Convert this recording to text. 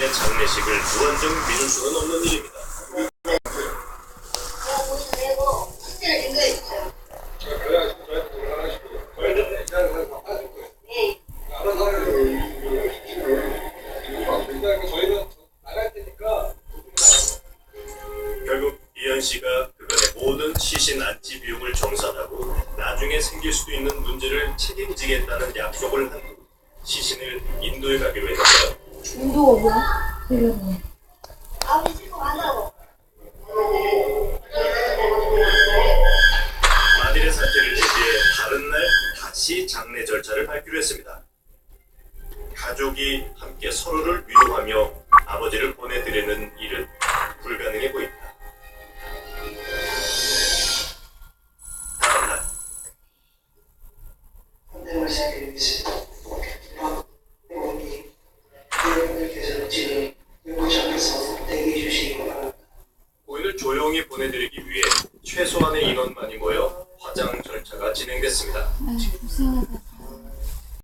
장례식을 무한정 미룰 수는 없는 일입니다. 결국 이현 씨가 그간의 모든 시신 안치 비용을 정산하고 나중에 생길 수도 있는 문제를 책임지겠다는 약속을 한 후 시신을 인도에 가기로 했는데요. 간다고. 만일의 사태를 대비해 다른 날 다시 장례 절차를 밟기로 했습니다. 가족이 함께 서로를 위로하며 아버지를 보내드리는 일은 불가능해 보입니다. 다음 날 선택을 시작해드리겠습니다. 박대원님, 여러분들께서 지금 연구장에서 대기해 주시기 바랍니다. 고인을 조용히 보내드리기 위해 최소한의 인원만이 모여 화장 절차가 진행됐습니다. 아유, 불쌍하다.